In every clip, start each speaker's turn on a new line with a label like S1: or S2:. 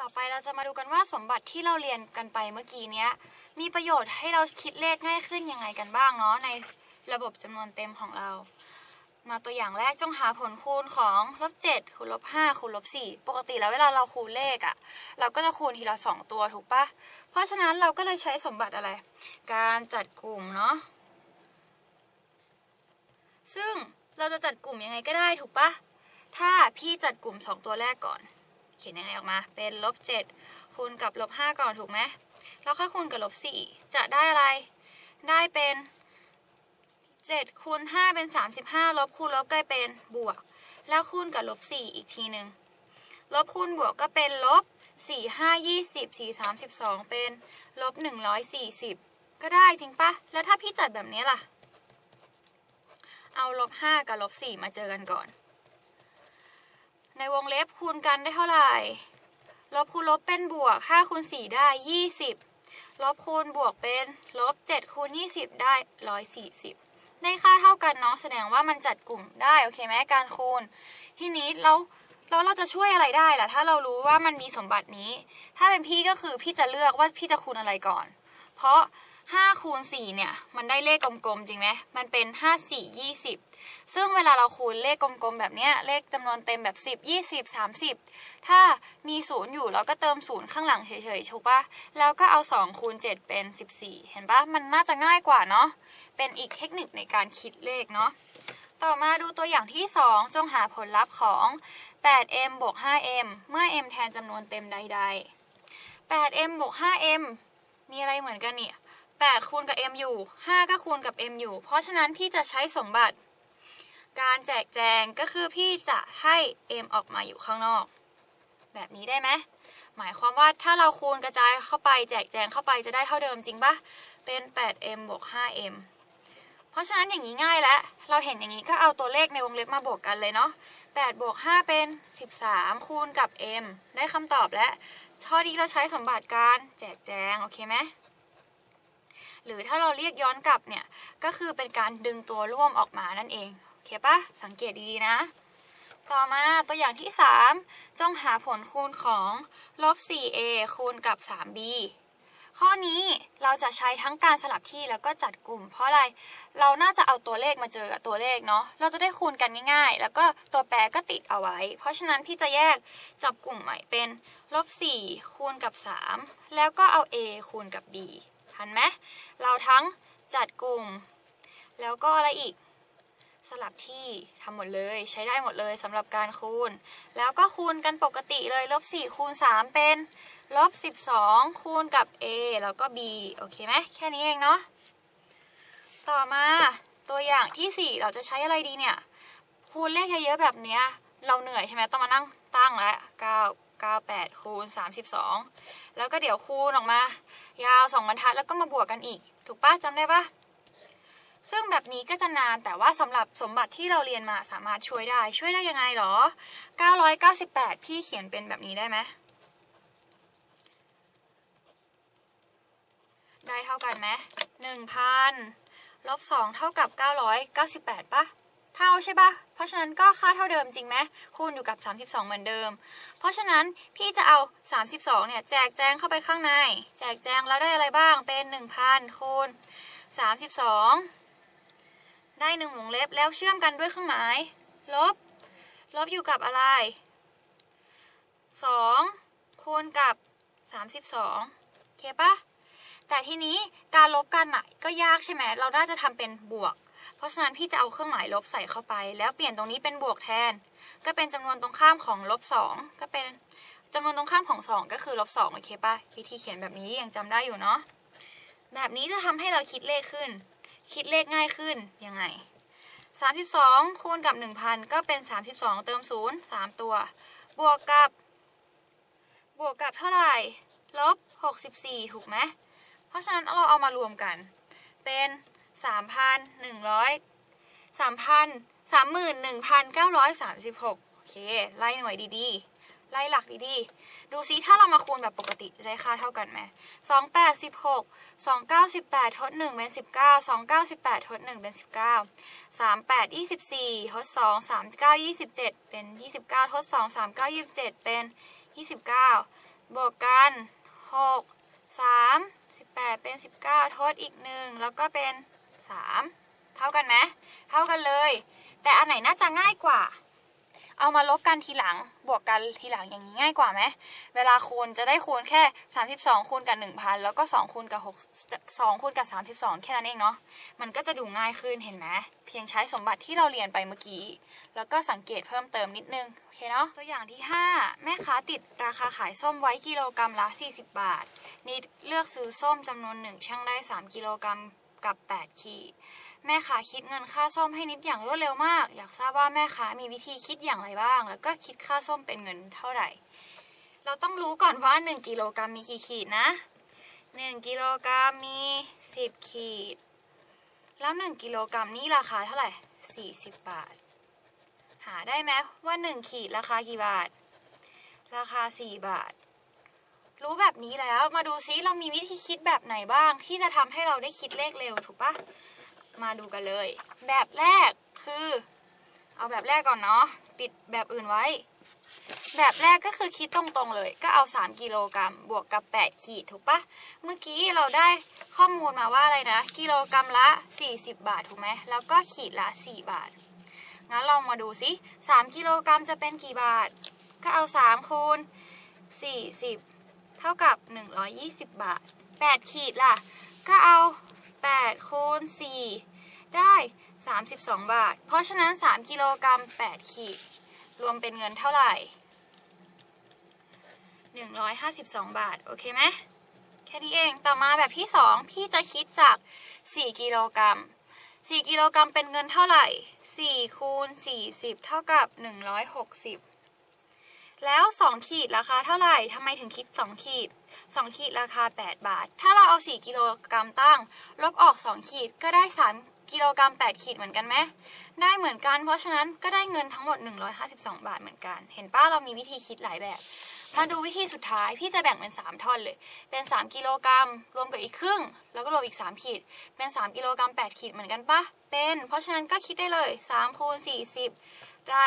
S1: ต่อไปเราจะมาดูกันว่าสมบัติที่เราเรียนกันไปเมื่อกี้เนี้ย มีประโยชน์ให้เราคิดเลขง่ายขึ้นยังไงกันบ้างเนาะในระบบจำนวนเต็มของเรา มาตัวอย่างแรกจงหาผลคูณของลบ7คูณลบ5คูณลบ4ปกติแล้วเวลาเราคูณเลขอะ่ะ เราก็จะคูณทีละสองตัวถูกปะเพราะฉะนั้นเราก็เลยใช้สมบัติอะไร การจัดกลุ่มเนาะซึ่งเราจะจัดกลุ่มยังไงก็ได้ถูกปะถ้าพี่จัดกลุ่ม 2 ตัวแรกก่อน เขียนยังไงออกมา เป็นลบ7คูณกับลบ5ก่อนถูกไหมแล้วค่อยคูณกับลบ4จะได้อะไร ได้เป็น7คูณ5เป็น 35 ลบคูณลบกลายเป็นบวก แล้วคูณกับลบ4อีกทีหนึ่งลบคูณบวกก็เป็นลบ4 5 20 4 32 เป็นลบ140 ก็ได้จริงปะแล้วถ้าพี่จัดแบบนี้ล่ะ เอาลบ5กับลบ4มาเจอกันก่อน ในวงเล็บคูณกันได้เท่าไหร่ ลบคูณลบเป็นบวก5คูณ4ได้ 20 ลบคูณบวกเป็นลบ7คูณ20 ได้ 140 ได้ค่าเท่ากันเนาะแสดงว่ามันจัดกลุ่มได้โอเคไหมการคูณ ทีนี้แล้วแล้วเราจะช่วยอะไรได้ล่ะ ถ้าเรารู้ว่ามันมีสมบัตินี้ ถ้าเป็นพี่ก็คือพี่จะเลือกว่าพี่จะคูณอะไรก่อน เพราะ 5คูณ4เนี่ย มันได้เลขกลมๆ จริงไหมมันเป็น 5 4 20 ซึ่งเวลาเราคูณเลขกลมๆ แบบเนี้ยเลขจำนวนเต็มแบบ 10 20 30 ถ้ามีศูนย์อยู่เราก็เติมศูนย์ข้างหลังเฉยๆถูกปะแล้วก็เอา 2 คูณ 7 เป็น 14 เห็นปะมันน่าจะง่ายกว่าเนาะ เป็นอีกเทคนิคในการคิดเลขเนาะ ต่อมาดูตัวอย่างที่ 2 จงหาผลลัพธ์ของ 8m บวก 5m เมื่อ m แทนจำนวนเต็มใด ๆ 8m บวก 5m มีอะไรเหมือนกันเนี่ย 8 คูณกับ m อยู่ 5 ก็คูณกับ m อยู่ เพราะฉะนั้นพี่จะใช้สมบัติ การแจกแจงก็คือพี่จะให้ m ออกมาอยู่ข้างนอก แบบนี้ได้ไหมหมายความว่าถ้าเราคูณกระจายเข้าไปแจกแจงเข้าไปจะได้เท่าเดิมจริงปะเป็น 8m บวก 5m เพราะฉะนั้นอย่างนี้ง่ายแล้ว เราเห็นอย่างนี้ก็เอาตัวเลขในวงเล็บมาบวกกันเลยเนาะ 8 บวก 5 เป็น 13 คูณกับ m ได้คำตอบแล้วข้อนี้เราใช้สมบัติการแจกแจง โอเคไหม หรือถ้าเราเรียกย้อนกลับเนี่ย ก็คือเป็นการดึงตัวร่วมออกมานั่นเอง โอเคปะสังเกตดีๆนะ ต่อมาตัวอย่างที่ 3 จงหาผลคูณของลบ 4a คูณกับ 3b ข้อนี้เราจะใช้ทั้งการสลับที่แล้วก็จัดกลุ่ม เพราะอะไร เราน่าจะเอาตัวเลขมาเจอกับตัวเลขเนาะ เราจะได้คูณกันง่ายๆ แล้วก็ตัวแปรก็ติดเอาไว้ เพราะฉะนั้นพี่จะแยกจับกลุ่มใหม่เป็นลบ4คูณกับ 3 แล้วก็เอา a คูณกับ b ทันไหมเราทั้งจัดกลุ่ม แล้วก็อะไรอีก สลับที่ทำหมดเลยใช้ได้หมดเลยสำหรับการคูณ แล้วก็คูณกันปกติเลยลบ4คูณ3เป็นลบ12 คูณกับ a แล้วก็ b โอเคไหมแค่นี้เองเนาะต่อมาตัวอย่างที่ 4 เราจะใช้อะไรดีเนี่ย คูณเลขเยอะๆแบบเนี้ย เราเหนื่อยใช่ไหมต้องมานั่งตั้งแล้ว9 9 8คูณ32 แล้วก็เดี๋ยวคูณออกมา ยาว 2 บรรทัดแล้วก็มาบวกกันอีก ถูกปะจำได้ปะซึ่งแบบนี้ก็จะนานแต่ว่าสำหรับสมบัติที่เราเรียนมาสามารถช่วยได้ ช่วยได้ยังไงหรอ 998 พี่เขียนเป็นแบบนี้ได้ไหมได้เท่ากันไหม1,000ลบ2เท่ากับ 998ปะ เท่าใช่ปะเพราะฉะนั้นก็ค่าเท่าเดิมจริงไหมคูณอยู่กับ 32 เหมือนเดิม เพราะฉะนั้นพี่จะเอา 32 เนี่ยแจกแจงเข้าไปข้างใน แจกแจงแล้วได้อะไรบ้างเป็น 1,000คูณ32 ได้หนึ่งวงเล็บแล้วเชื่อมกันด้วยเครื่องหมาย ลบ ลบอยู่กับอะไร 2 คูณกับ 32โอเคปะแต่ทีนี้การลบกันไหนก็ยากใช่ไหม เราน่าจะทำเป็นบวก เพราะฉะนั้นพี่จะเอาเครื่องหมายลบใส่เข้าไป แล้วเปลี่ยนตรงนี้เป็นบวกแทน ก็เป็นจำนวนตรงข้ามของลบ2ก็เป็นจำนวนตรงข้ามของ 2 ก็คือลบ2โอเคปะวิธีเขียนแบบนี้ยังจำได้อยู่เนาะแบบนี้จะทำให้เราคิดเลขขึ้น คิดเลขง่ายขึ้นยังไง 32 คูณกับ 1,000 ก็เป็น 32 เติม 0 3 ตัว บวกกับบวกกับเท่าไหร่ลบ 64 ถูกไหม เพราะฉะนั้นเราเอามารวมกัน เป็น สามพันหนึ่งร้อยสามพันสามหมื่นหนึ่งพันเก้าร้อยสามสิบหกโอเค ไล่หน่วยดีๆ ไล่หลักดีๆ ดูซิถ้าเรามาคูณแบบปกติจะได้ค่าเท่ากันไหมสองแปดสิบหกสองเก้าสิบแปดทดหนึ่งเป็นสิบเก้าสองเก้าสิบแปดทดหนึ่งเป็นสิบเก้าสามแปดยี่สิบสี่ทดสองสามเก้ายี่สิบเจ็ดเป็นยี่สิบเก้าทดสองสามเก้ายี่สิบเจ็ดเป็นยี่สิบเก้าบวกกันหกสามสิบแปดเป็นสิบเก้าทดอีกหนึ่งแล้วก็เป็น สามเท่ากันไหมเท่ากันเลย แต่อันไหนน่าจะง่ายกว่า เอามาลบกันทีหลังบวกกันทีหลังอย่างนี้ง่ายกว่าไหมเวลาคูณจะได้คูณแค่ 32คูณกับ1,000 แล้วก็2คูณกับ6 2คูณกับ32 แค่นั้นเองเนาะมันก็จะดูง่ายขึ้นเห็นไหมเพียงใช้สมบัติที่เราเรียนไปเมื่อกี้ แล้วก็สังเกตเพิ่มเติมนิดนึงโอเคเนาะตัวอย่างที่ 5 แม่ค้าติดราคาขายส้มไว้กิโลกรัมละ 40 บาทนิดเลือกซื้อส้มจำนวนหนึ่งช่างได้ 3 กิโลกรัม กับ 8 ขีด แม่ค้าคิดเงินค่าส้มให้นิดอย่างรวดเร็วมาก อยากทราบว่าแม่ค้ามีวิธีคิดอย่างไรบ้าง แล้วก็คิดค่าส้มเป็นเงินเท่าไหร่ เราต้องรู้ก่อนว่า 1 กิโลกรัมมีกี่ขีดนะ 1 กิโลกรัมมี 10 ขีด แล้ว 1 กิโลกรัมนี่ราคาเท่าไหร่ 40 บาท หาได้ไหมว่า 1 ขีดราคากี่บาท ราคา 4 บาท รู้แบบนี้แล้วมาดูซิเรามีวิธีคิดแบบไหนบ้าง ที่จะทำให้เราได้คิดเลขเร็วถูกปะมาดูกันเลย แบบแรกคือ เอาแบบแรกก่อนเนาะปิดแบบอื่นไว้ แบบแรกก็คือคิดตรงๆเลย ก็เอา 3 กิโลกรัมบวกกับ 8 ขีดถูกปะเมื่อกี้เราได้ข้อมูลมาว่าอะไรนะ กิโลกรัมละ 40 บาทถูกไหมแล้วก็ขีดละ 4 บาทงั้นลองมาดูสิ3กิโลกรัมจะเป็นกี่บาท ก็เอา3คูณ40 เท่ากับ 120 บาท 8 ขีดล่ะ ก็เอา8คูณ4ได้ 32 บาท เพราะฉะนั้น 3 กิโลกรัม 8 ขีด รวมเป็นเงินเท่าไหร่ 152 บาท โอเคไหม แค่นี้เอง ต่อมาแบบที่ 2 พี่จะคิดจาก 4 กิโลกรัม 4 กิโลกรัมเป็นเงินเท่าไหร่ 4 คูณ 40 เท่ากับ 160 แล้ว 2 ขีดราคาเท่าไหร่ทำไมถึงคิด 2 ขีด 2 ขีดราคา 8 บาท ถ้าเราเอา 4 กิโลกรัมตั้ง ลบออก 2 ขีดก็ได้ 3 กิโลกรัม 8 ขีดเหมือนกันไหม ได้เหมือนกัน เพราะฉะนั้นก็ได้เงินทั้งหมด 152 บาทเหมือนกัน เห็นป้าเรามีวิธีคิดหลายแบบมาดูวิธีสุดท้ายพี่จะแบ่งเป็น 3 ท่อนเลย เป็น 3 กิโลกรัม รวมกับอีกครึ่ง แล้วก็รวมอีก 3 ขีด เป็น 3 กิโลกรัม 8 ขีดเหมือนกันปะเป็น เพราะฉะนั้นก็คิดได้เลย3คูณ40 ได้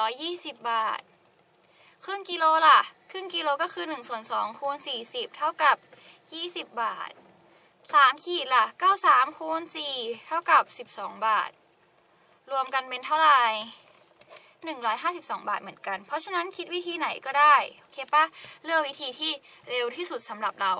S1: 120 บาท ครึ่งกิโลล่ะ ครึ่งกิโลก็คือ1ส่วน2คูณ40 เท่ากับ 20 บาท 3 ขีดล่ะ 93คูณ4เท่ากับ 12 บาท รวมกันเป็นเท่าไหร่152 บาทเหมือนกัน เพราะฉะนั้นคิดวิธีไหนก็ได้ โอเคปะเลือกวิธีที่เร็วที่สุดสำหรับเรา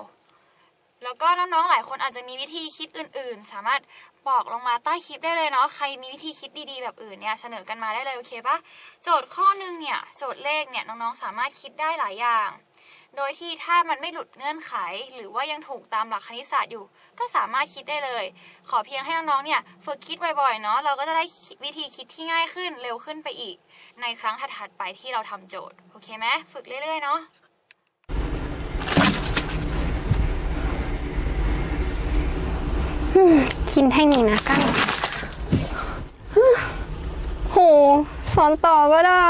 S1: แล้วก็น้องๆหลายคนอาจจะมีวิธีคิดอื่น ๆ สามารถบอกลงมาใต้คลิปได้เลยเนาะใครมีวิธีคิดดีๆแบบอื่นเนี่ยเสนอกันมาได้เลยโอเคปะโจทย์ข้อหนึงเนี่ยโจทย์เลขเนี่ยน้องๆสามารถคิดได้หลายอย่าง โดยที่ถ้ามันไม่หลุดเงื่อนไข หรือว่ายังถูกตามหลักคณิตศาสตร์อยู่ ก็สามารถคิดได้เลย ขอเพียงให้น้องๆเนี่ยฝึกคิดบ่อยๆเนาะเราก็จะได้วิธีคิดที่ง่ายขึ้นเร็วขึ้นไปอีก ในครั้งถัดๆไปที่เราทำโจทย์โอเคไหมฝึกเรื่อยๆเนาะ
S2: กินแทคนิคนะกั้งโหสอนต่อก็ได้